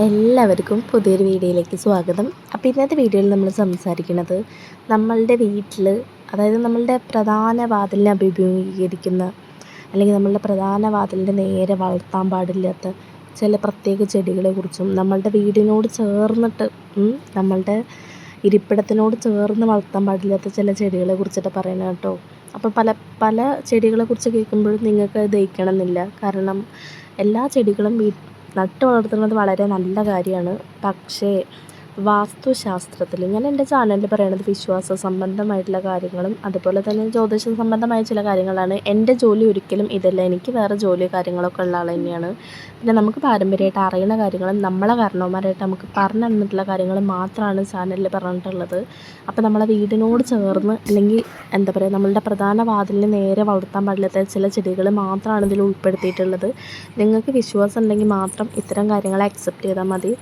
എല്ലാവർക്കും പുതിയൊരു വീഡിയോയിലേക്ക് സ്വാഗതം. അപ്പോൾ ഇന്നത്തെ വീഡിയോയിൽ നമ്മൾ സംസാരിക്കുന്നത് നമ്മളുടെ വീട്ടിൽ അതായത് നമ്മളുടെ പ്രധാന വാതിലിനെ അഭിമുഖീകരിക്കുന്ന അല്ലെങ്കിൽ നമ്മളുടെ പ്രധാന വാതിലിന്റെ നേരെ വളർത്താൻ പാടില്ലാത്ത ചില പ്രത്യേക ചെടികളെക്കുറിച്ചും നമ്മളുടെ വീടിനോട് ചേർന്നിട്ട് നമ്മളുടെ ഇരിപ്പിടത്തിനോട് ചേർന്ന് വളർത്താൻ പാടില്ലാത്ത ചില ചെടികളെ കുറിച്ചിട്ട് പറയണം കേട്ടോ. അപ്പോൾ പല പല ചെടികളെക്കുറിച്ച് കേൾക്കുമ്പോഴും നിങ്ങൾക്ക് ദഹിക്കണം ദഹിക്കണമെന്നില്ല. കാരണം എല്ലാ ചെടികളും വീ നട്ട് വളർത്തുന്നത് വളരെ നല്ല കാര്യമാണ്. പക്ഷേ വാസ്തുശാസ്ത്രത്തിൽ. ഞാൻ എന്റെ ചാനലിൽ പറയുന്നത് വിശ്വാസ സംബന്ധമായിട്ടുള്ള കാര്യങ്ങളും അതുപോലെ തന്നെ ജ്യോതിഷ സംബന്ധമായ ചില കാര്യങ്ങളാണ്. എന്റെ ജോലി ഒരിക്കലും ഇതല്ല. എനിക്ക് വേറെ ജോലി കാര്യങ്ങളൊക്കെ ഉള്ള ആൾ തന്നെയാണ്. പിന്നെ നമുക്ക് പാരമ്പര്യമായിട്ട് അറിയുന്ന കാര്യങ്ങളും നമ്മളെ കാരണവന്മാരായിട്ട് നമുക്ക് പറഞ്ഞു തന്നിട്ടുള്ള കാര്യങ്ങൾ മാത്രമാണ് ചാനലിൽ പറഞ്ഞിട്ടുള്ളത്. അപ്പോൾ നമ്മളെ വീടിനോട് ചേർന്ന് അല്ലെങ്കിൽ എന്താ പറയുക നമ്മളുടെ പ്രധാന വാതിലിന് നേരെ വളർത്താൻ പാടില്ലാത്ത ചില ചെടികൾ മാത്രമാണ് ഇതിൽ ഉൾപ്പെടുത്തിയിട്ടുള്ളത്. നിങ്ങൾക്ക് വിശ്വാസം ഉണ്ടെങ്കിൽ മാത്രം ഇത്തരം കാര്യങ്ങളെ അക്സെപ്റ്റ് ചെയ്താൽ മതി.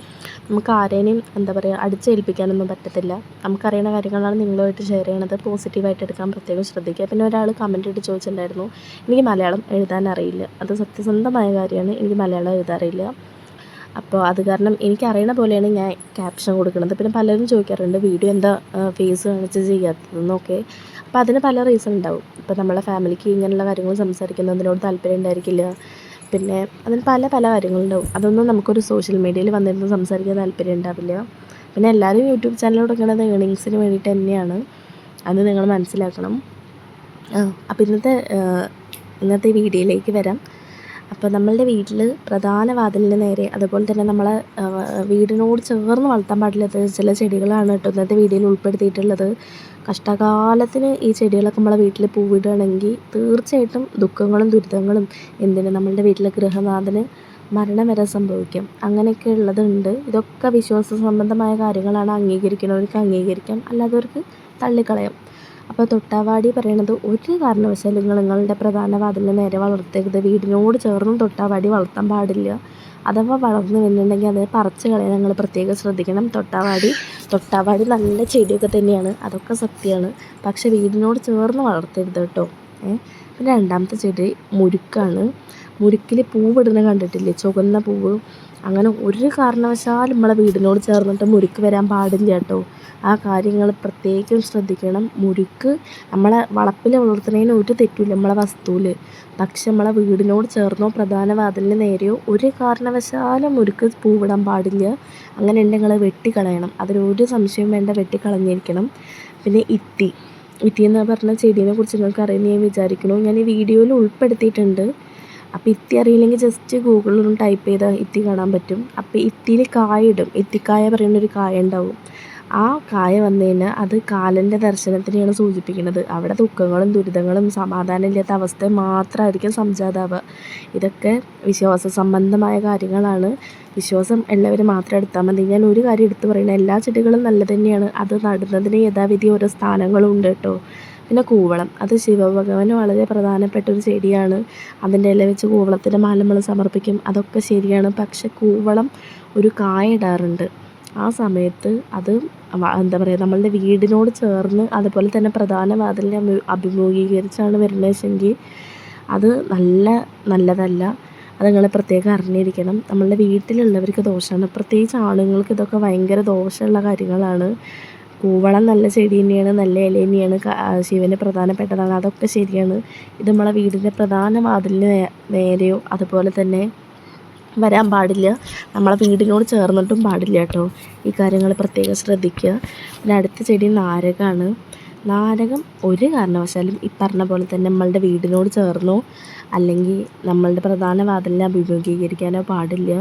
നമുക്ക് ആരേനെയും എന്താ പറയുക അടിച്ചേൽപ്പിക്കാനൊന്നും പറ്റത്തില്ല. നമുക്കറിയുന്ന കാര്യങ്ങളാണ് നിങ്ങളുമായിട്ട് ഷെയർ ചെയ്യണത്. പോസിറ്റീവായിട്ട് എടുക്കാൻ പ്രത്യേകം ശ്രദ്ധിക്കുക. പിന്നെ ഒരാൾ കമന്റ് ഇട്ട് ചോദിച്ചിട്ടുണ്ടായിരുന്നു എനിക്ക് മലയാളം എഴുതാൻ അറിയില്ല. അത് സത്യസന്ധമായ കാര്യമാണ്. എനിക്ക് മലയാളം എഴുതാൻ അറിയില്ല അപ്പോൾ അത് കാരണം എനിക്കറിയണ പോലെയാണ് ഞാൻ ക്യാപ്ഷൻ കൊടുക്കുന്നത്. പിന്നെ പലരും ചോദിക്കാറുണ്ട് വീഡിയോ എന്താ ഫേസ് കാണിച്ച് ചെയ്യാത്തതെന്നൊക്കെ അപ്പോൾ അതിന് പല റീസൺ ഉണ്ടാവും. ഇപ്പോൾ നമ്മളെ ഫാമിലിക്ക് ഇങ്ങനെയുള്ള കാര്യങ്ങൾ സംസാരിക്കുന്നതിനോട് താല്പര്യം ഉണ്ടായിരിക്കില്ല. പിന്നെ അതിന് പല പല കാര്യങ്ങളുണ്ടാവും അതൊന്നും നമുക്കൊരു സോഷ്യൽ മീഡിയയിൽ വന്നിരുന്ന് സംസാരിക്കാൻ താല്പര്യം ഉണ്ടാവില്ല. പിന്നെ എല്ലാവരും യൂട്യൂബ് ചാനൽ തുടങ്ങുന്നത് ഏണിങ്സിന് വേണ്ടിയിട്ട് തന്നെയാണ്. അത് നിങ്ങൾ മനസ്സിലാക്കണം. അപ്പോൾ ഇന്നത്തെ ഇന്നത്തെ വീഡിയോയിലേക്ക് വരാം. അപ്പോൾ നമ്മളുടെ വീട്ടിൽ പ്രധാന വാതിലിന് നേരെ അതുപോലെ തന്നെ നമ്മളെ വീടിനോട് ചേർന്ന് വളർത്താൻ പാടില്ലാത്ത ചില ചെടികളാണ് കേട്ടോ ഇന്നത്തെ വീഡിയോയിൽ ഉൾപ്പെടുത്തിയിട്ടുള്ളത്. കഷ്ടകാലത്തിന് ഈ ചെടികളൊക്കെ നമ്മളെ വീട്ടിൽ പൂവിടുകയാണെങ്കിൽ തീർച്ചയായിട്ടും ദുഃഖങ്ങളും ദുരിതങ്ങളും എന്തിന്? നമ്മളുടെ വീട്ടിലെ ഗൃഹനാഥന് മരണം വരെ സംഭവിക്കാം. അങ്ങനെയൊക്കെ ഉള്ളതുണ്ട്. ഇതൊക്കെ വിശ്വാസ സംബന്ധമായ കാര്യങ്ങളാണ് അംഗീകരിക്കുന്നവർക്ക് അംഗീകരിക്കാം. അല്ലാത്തവർക്ക് തള്ളിക്കളയാം. അപ്പോൾ തൊട്ടാവാടി പറയണത് ഒരു കാരണവശാലും നിങ്ങൾ നിങ്ങളുടെ പ്രധാന വാതിലിന് നേരെ വളർത്തരുത്. വീടിനോട് ചേർന്നും തൊട്ടാവാടി വളർത്താൻ പാടില്ല. അഥവാ വളർന്നു വരുന്നുണ്ടെങ്കിൽ അത് പറിച്ച് കളയാൻ നിങ്ങൾ പ്രത്യേകം ശ്രദ്ധിക്കണം. തൊട്ടാവാടി തൊട്ടാവാടി നല്ല ചെടിയൊക്കെ തന്നെയാണ്. അതൊക്കെ സത്യമാണ്. പക്ഷേ വീടിനോട് ചേർന്ന് വളർത്തരുത് കേട്ടോ. ഏ? പിന്നെ രണ്ടാമത്തെ ചെടി മുരുക്കാണ്. മുരുക്കിൽ പൂവിടുന്നത് കണ്ടിട്ടില്ലേ? ചുവന്ന പൂവ്. അങ്ങനെ ഒരു കാരണവശാലും നമ്മളെ വീടിനോട് ചേർന്നിട്ട് മുരുക്ക് വരാൻ പാടില്ല കേട്ടോ. ആ കാര്യങ്ങൾ പ്രത്യേകം ശ്രദ്ധിക്കണം. മുരുക്ക് നമ്മളെ വളപ്പിൽ വളർത്തുന്നതിന് ഒരു തെറ്റില്ല നമ്മളെ വസ്തുവിൽ പക്ഷെ നമ്മളെ വീടിനോട് ചേർന്നോ പ്രധാന വാതിലിന് നേരെയോ ഒരു കാരണവശാലും മുരുക്ക് പൂവിടാൻ പാടില്ല. അങ്ങനെ ഉണ്ടെങ്കിൽ വെട്ടിക്കളയണം. അതിലൊരു സംശയം വേണ്ട. വെട്ടിക്കളഞ്ഞിരിക്കണം. പിന്നെ ഇത്തി. ഇത്തി എന്ന് പറഞ്ഞ ചെടീനെ കുറിച്ച് നിങ്ങൾക്ക് അറിയുന്ന ഞാൻ വിചാരിക്കുന്നു. ഞാൻ ഈ വീഡിയോയിൽ ഉൾപ്പെടുത്തിയിട്ടുണ്ട്. അപ്പോൾ ഇത്തി അറിയില്ലെങ്കിൽ ജസ്റ്റ് ഗൂഗിളിലൊന്ന് ടൈപ്പ് ചെയ്താൽ ഇത്തി കാണാൻ പറ്റും. അപ്പോൾ ഇത്തിയിൽ കായ ഇടും. ഇത്തിക്കായ പറയുന്ന ഒരു കായ ഉണ്ടാവും. ആ കായ വന്നു കഴിഞ്ഞാൽ അത് കാലന്റെ ദർശനത്തിനെയാണ് സൂചിപ്പിക്കുന്നത്. അവിടെ ദുഃഖങ്ങളും ദുരിതങ്ങളും സമാധാനമില്ലാത്ത അവസ്ഥ മാത്രമായിരിക്കും സംജാതാവുക ഇതൊക്കെ വിശ്വാസ സംബന്ധമായ കാര്യങ്ങളാണ്. വിശ്വാസം ഉള്ളവർ മാത്രം എടുത്താൽ മതി. ഞാൻ ഒരു കാര്യം എടുത്തു പറയുന്നത് എല്ലാ ചെടികളും നല്ലത് തന്നെയാണ്. അത് നടുന്നതിന് യഥാവിധി ഓരോ സ്ഥാനങ്ങളും ഉണ്ട് കേട്ടോ. പിന്നെ കൂവളം. അത് ശിവഭഗവാന് വളരെ പ്രധാനപ്പെട്ട ഒരു ചെടിയാണ്. അതിന്റെ ഇല വെച്ച് കൂവളത്തിന്റെ മാല നമ്മൾ സമർപ്പിക്കും. അതൊക്കെ ശരിയാണ്. പക്ഷെ കൂവളം ഒരു കായ ഇടാറുണ്ട്. ആ സമയത്ത് അത് എന്താ പറയുക നമ്മളുടെ വീടിനോട് ചേർന്ന് അതുപോലെ തന്നെ പ്രധാന വാതിലിനെ അഭി- അഭിമുഖീകരിച്ചാണ് വരുന്നത് വെച്ചെങ്കിൽ അത് നല്ല നല്ലതല്ല. അത് നിങ്ങൾ പ്രത്യേകം അറിഞ്ഞിരിക്കണം. നമ്മളുടെ വീട്ടിലുള്ളവർക്ക് ദോഷമാണ്. പ്രത്യേകിച്ച് ആണുങ്ങൾക്ക് ഇതൊക്കെ ഭയങ്കര ദോഷമുള്ള കാര്യങ്ങളാണ്. കൂവളം നല്ല ചെടി തന്നെയാണ് നല്ല ഇല തന്നെയാണ് ശിവന് പ്രധാനപ്പെട്ടതാണ്. അതൊക്കെ ശരിയാണ്. ഇത് നമ്മളെ വീടിന്റെ പ്രധാന വാതിലിന് നേരെയോ അതുപോലെ തന്നെ വരാൻ പാടില്ല. നമ്മളെ വീടിനോട് ചേർന്നിട്ടും പാടില്ല കേട്ടോ. ഈ കാര്യങ്ങൾ പ്രത്യേകം ശ്രദ്ധിക്കുക. പിന്നെ അടുത്ത ചെടി നാരകമാണ് നാരകം ഒരു കാരണവശാലും ഈ പറഞ്ഞ പോലെ തന്നെ നമ്മളുടെ വീടിനോട് ചേർന്നോ അല്ലെങ്കിൽ നമ്മളുടെ പ്രധാന വാതിലിനെ അഭിമുഖീകരിക്കാനോ പാടില്ല.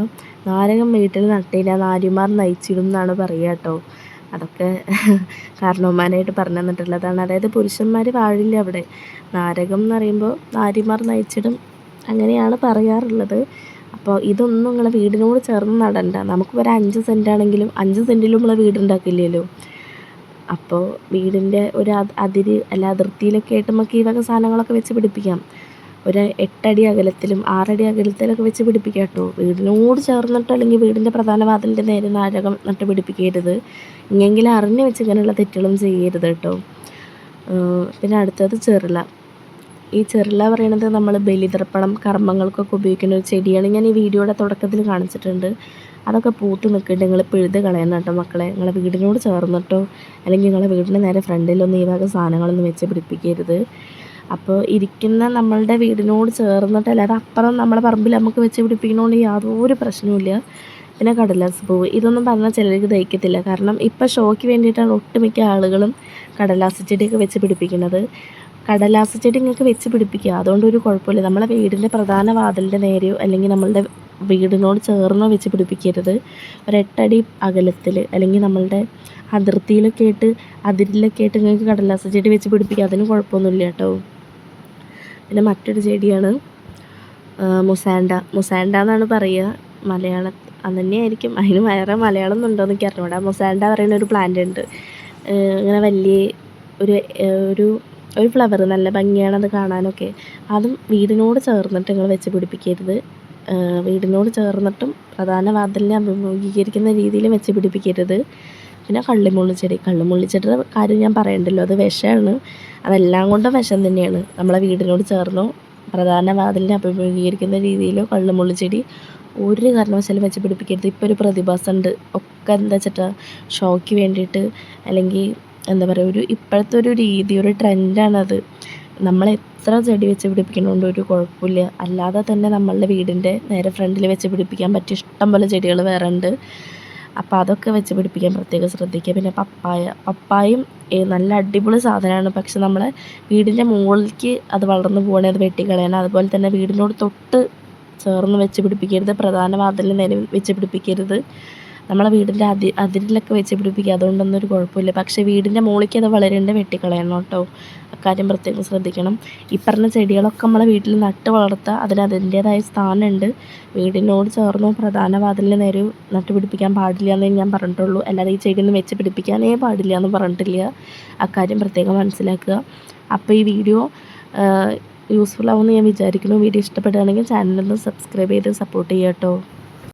നാരകം വീട്ടിൽ നട്ടില്ല നാരിമാർ നയിച്ചിടും എന്നാണ് പറയുക കേട്ടോ. അതൊക്കെ കാരണവന്മാരായിട്ട് പറഞ്ഞു തന്നിട്ടുള്ളതാണ്. അതായത് പുരുഷന്മാർ വാഴില്ല അവിടെ. നാരകം എന്ന് പറയുമ്പോൾ നാരിമാർ നയിച്ചിടും അങ്ങനെയാണ് പറയാറുള്ളത്. അപ്പോൾ ഇതൊന്നും നിങ്ങളെ വീടിനോട് ചേർന്ന് നടണ്ട. നമുക്ക് ഒരു അഞ്ച് സെന്റാണെങ്കിലും അഞ്ച് സെന്റിലും നമ്മളെ വീടുണ്ടാക്കില്ലല്ലോ അപ്പോൾ വീടിന്റെ ഒരു അത് അതിര് അല്ല അതിർത്തിയിലൊക്കെ ആയിട്ട് നമുക്ക് ഈ വക സാധനങ്ങളൊക്കെ വെച്ച് പിടിപ്പിക്കാം. ഒരു എട്ടടി അകലത്തിലും ആറടി അകലത്തിലൊക്കെ വെച്ച് പിടിപ്പിക്കാം കേട്ടോ. വീടിനോട് ചേർന്നിട്ട് അല്ലെങ്കിൽ വീടിന്റെ പ്രധാന വാതിലിന്റെ നേരെ നാരകം നട്ട് പിടിപ്പിക്കരുത്. ഇങ്ങനെങ്കിലും അറിഞ്ഞ് വെച്ച് ഇങ്ങനെയുള്ള തെറ്റുകളും ചെയ്യരുത് കേട്ടോ. പിന്നെ അടുത്തത് ചെറുള ഈ ചെറുല പറയണത് നമ്മൾ ബലിതർപ്പണം കർമ്മങ്ങൾക്കൊക്കെ ഉപയോഗിക്കുന്ന ഒരു ചെടിയാണ്. ഞാൻ ഈ വീഡിയോയുടെ തുടക്കത്തിൽ കാണിച്ചിട്ടുണ്ട്. അതൊക്കെ പൂത്ത് നിൽക്കുന്നുണ്ട്. നിങ്ങൾ പിഴുത് കളയണം കേട്ടോ മക്കളെ. നിങ്ങളെ വീടിനോട് ചേർന്നിട്ടോ അല്ലെങ്കിൽ നിങ്ങളെ വീടിന്റെ നേരെ ഫ്രണ്ടിലൊന്നും ഈ വക സാധനങ്ങളൊന്നും വെച്ച് പിടിപ്പിക്കരുത്. അപ്പോൾ ഇരിക്കുന്ന നമ്മളുടെ വീടിനോട് ചേർന്നിട്ട് അല്ലാതെ അപ്പുറം നമ്മളെ പറമ്പിൽ നമുക്ക് വെച്ച് പിടിപ്പിക്കണോണ്ട് യാതൊരു പ്രശ്നവുമില്ല പിന്നെ കടലാസ് പൂവ്. ഇതൊന്നും പറഞ്ഞാൽ ചിലർക്ക് ദഹിക്കത്തില്ല. കാരണം ഇപ്പോൾ ഷോയ്ക്ക് വേണ്ടിയിട്ടാണ് ഒട്ടുമിക്ക ആളുകളും കടലാസ് ചെടിയൊക്കെ വെച്ച് പിടിപ്പിക്കുന്നത്. കടലാസ് ചെടി നിങ്ങൾക്ക് വെച്ച് പിടിപ്പിക്കുക. അതുകൊണ്ട് ഒരു കുഴപ്പമില്ല. നമ്മളെ വീടിന്റെ പ്രധാന വാതിലിന്റെ നേരെയോ അല്ലെങ്കിൽ നമ്മളുടെ വീടിനോട് ചേർന്നോ വെച്ച് പിടിപ്പിക്കരുത്. ഒരെട്ടടി അകലത്തിൽ അല്ലെങ്കിൽ നമ്മളുടെ അതിർത്തിയിലൊക്കെ ആയിട്ട് അതിരിലൊക്കെ ആയിട്ട് നിങ്ങൾക്ക് കടലാസ് ചെടി വെച്ച് പിടിപ്പിക്കുക. അതിന് കുഴപ്പമൊന്നുമില്ല കേട്ടോ. പിന്നെ മറ്റൊരു ചെടിയാണ് മുസാൻഡ. മുസാൻഡ എന്നാണ് പറയുക. മലയാളം അത് തന്നെയായിരിക്കും. അതിന് വേറെ മലയാളം എന്നുണ്ടോ എന്നൊക്കെ അറിഞ്ഞൂടാ. മുസാൻഡ പറയുന്ന ഒരു പ്ലാന്റ് ഉണ്ട്. ഇങ്ങനെ വലിയ ഒരു ഒരു ഒരു ഫ്ലവർ നല്ല ഭംഗിയാണ് അത് കാണാനൊക്കെ. അതും വീടിനോട് ചേർന്നിട്ട് നിങ്ങൾ വെച്ച് പിടിപ്പിക്കരുത്. വീടിനോട് ചേർന്നിട്ടും പ്രധാന വാതിലിനെ അഭിമുഖീകരിക്കുന്ന രീതിയിൽ വെച്ച് പിടിപ്പിക്കരുത്. പിന്നെ കള്ളിമുള്ളിച്ചെടി കള്ളിമുള്ളിച്ചെടിയുടെ കാര്യം ഞാൻ പറയണ്ടല്ലോ. അത് വിഷമാണ്. അതെല്ലാം കൊണ്ടും വിഷം തന്നെയാണ്. നമ്മളെ വീടിനോട് ചേർന്നോ പ്രധാന വാതിലിനെ അഭിമുഖീകരിക്കുന്ന രീതിയിലോ കള്ളിമുള്ളിച്ചെടി ഒരു കാരണവശാലും വെച്ച് പിടിപ്പിക്കരുത്. ഇപ്പോൾ ഒരു പ്രതിഭാസമുണ്ട്. ഒക്കെ എന്താ വെച്ചിട്ടാ? ഷോയ്ക്ക് വേണ്ടിയിട്ട് അല്ലെങ്കിൽ എന്താ പറയുക ഒരു ഇപ്പോഴത്തെ ഒരു രീതി ഒരു ട്രെൻഡാണത്. നമ്മൾ എത്ര ചെടി വെച്ച് പിടിപ്പിക്കുന്നുണ്ട് ഒരു കുഴപ്പമില്ല. അല്ലാതെ തന്നെ നമ്മളുടെ വീടിന്റെ നേരെ ഫ്രണ്ടിൽ വെച്ച് പിടിപ്പിക്കാൻ പറ്റിയ ഇഷ്ടം പോലെ ചെടികൾ വേറെ ഉണ്ട്. അപ്പോൾ അതൊക്കെ വെച്ച് പിടിപ്പിക്കാൻ പ്രത്യേകം ശ്രദ്ധിക്കുക. പിന്നെ പപ്പായ പപ്പായും നല്ല അടിപൊളി സാധനമാണ്. പക്ഷെ നമ്മളെ വീടിന്റെ മുകളിലേക്ക് അത് വളർന്നു പോകണേ അത് വെട്ടിക്കളയണം. അതുപോലെ തന്നെ വീടിനോട് തൊട്ട് ചേർന്ന് വെച്ച് പിടിപ്പിക്കരുത്. പ്രധാന വാതിലിന് നേരെ വെച്ച് പിടിപ്പിക്കരുത്. നമ്മളെ വീടിന്റെ അതി അതിരിലൊക്കെ വെച്ച് പിടിപ്പിക്കുക. അതുകൊണ്ടൊന്നും ഒരു കുഴപ്പമില്ല. പക്ഷേ വീടിന്റെ മുകളിലേക്ക് അത് വളരേണ്ട വെട്ടിക്കളയണം കേട്ടോ. അക്കാര്യം പ്രത്യേകം ശ്രദ്ധിക്കണം. ഈ പറഞ്ഞ ചെടികളൊക്കെ നമ്മളെ വീട്ടിൽ നട്ട് വളർത്തുക അതിന് അതിന്റേതായ സ്ഥാനമുണ്ട്. വീടിനോട് ചേർന്ന് പ്രധാന വാതിലിന് നേരെ നട്ട് പിടിപ്പിക്കാൻ പാടില്ല എന്നേ ഞാൻ പറഞ്ഞിട്ടുള്ളൂ. അല്ലാതെ ഈ ചെടിയൊന്നും വെച്ച് പിടിപ്പിക്കാനേ പാടില്ല എന്ന് പറഞ്ഞിട്ടില്ല. അക്കാര്യം പ്രത്യേകം മനസ്സിലാക്കുക. അപ്പോൾ ഈ വീഡിയോ യൂസ്ഫുൾ ആവുമെന്ന് ഞാൻ വിചാരിക്കുന്നു. വീഡിയോ ഇഷ്ടപ്പെടുകയാണെങ്കിൽ ചാനലൊന്ന് സബ്സ്ക്രൈബ് ചെയ്ത് സപ്പോർട്ട് ചെയ്യാം കേട്ടോ.